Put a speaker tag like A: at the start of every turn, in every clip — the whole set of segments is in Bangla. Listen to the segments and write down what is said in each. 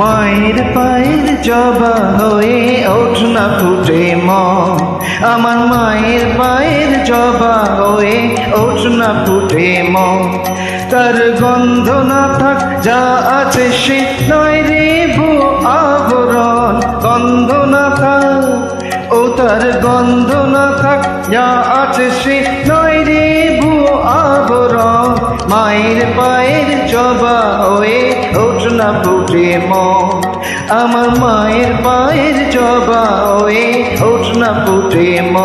A: মায়ের পায়ের জবা হয়ে ওঠ না ফুটে ম আমার মায়ের পায়ের জবা হয়ে ওঠ না ফুটে ম তার গন্ধ না থাক, যা আছে সে নয় রে ভু আবরণ। গন্ধ না থাক, ও তার গন্ধ না থাক, যা আছে সে নয় রে ভু আবরণ। মায়ের পায়ের জবা হয়ে ওঠ ফুটে আমার মায়ের পায়ের জবা এ ঠোঁট না ফুটে ম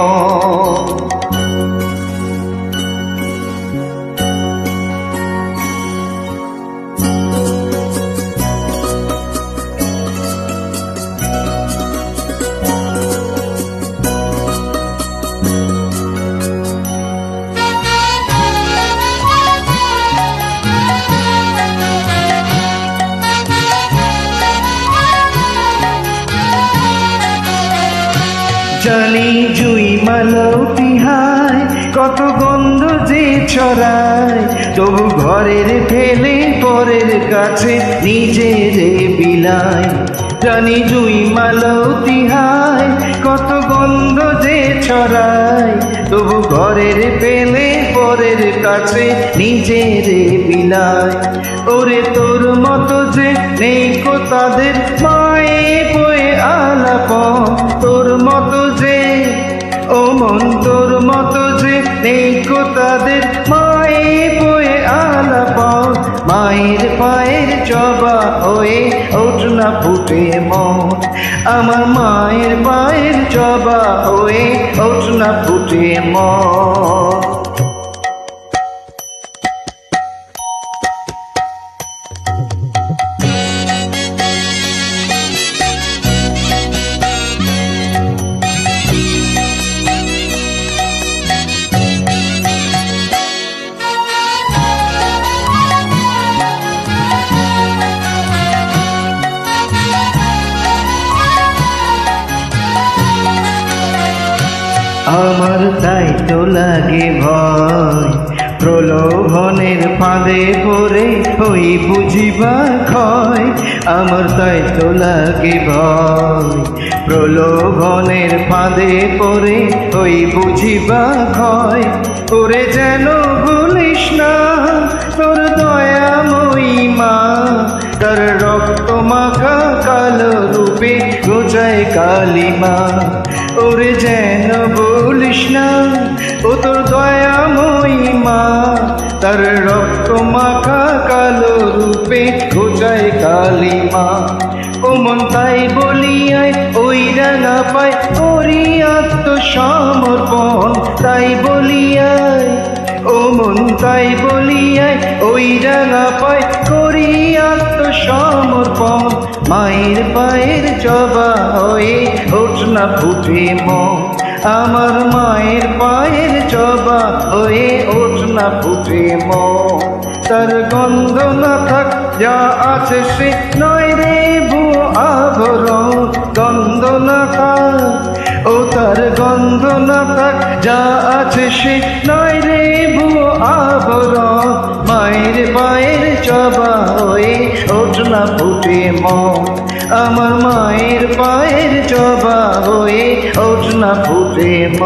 A: জানি জুই মালতি হায় কত গন্ধ যে ছড়ায়। তবু ঘরের ফেলে পরের কাছে নিজের বিলায়। জানি জুই মালতি হায় কত গন্ধ যে ছড়ায়। তবু ঘরের পেলে পরের কাছে নিজের বিলায়। ওরে তোর মতো যে নেই কো তাদের, মায়ে বয়ে আলাপ নেই কো তাদের মায়ে বয়ে আলাপ মায়ের পায়ের জবা হয়ে ওঠ না ফুটে মন। আমার মায়ের পায়ের জবা হয়ে ওঠ না ফুটে মন। আমার তাই তো লাগে ভয়, প্রলোভনের ফাঁদে পড়ে ওই বুঝিবা ক্ষয়। আমার তাই তো লাগে ভয়, প্রলোভনের ফাঁদে পড়ে ওই বুঝিবা ক্ষয়। ওরে যেন ভুলিস না, তোর দয়াময়ী মা। তার রক্ত মাখা কালো রূপে গোজায় কালিমা। ওরে যেন বলিস না, ও তোর দয়াময়ী মা। তার রক্ত মাখা কালো রূপে গোজায় কালিমা। ও মন তাই বলিয়ায়, ওই রাঙা পায় ওরি আত্মসমর্পণ তাই ও মন তাই বলিয়ায় ওই রাঙা পায় করি আত্মসমর্পণ। মায়ের পায়ের জবা হয়ে ওঠ না ফুটে ম আমার মায়ের পায়ের জবা হয়ে ওঠ না ফুটে ম তার গন্ধ না থাক, যা আছে সে নয় রে তার গন্ধ না যা আছে সে নয় রে ভু আবর মায়ের পায়ের চবা হয়ে ওঠ না ফুটে ম আমার মায়ের পায়ের চবা হয়ে ওঠ না ফুটে ম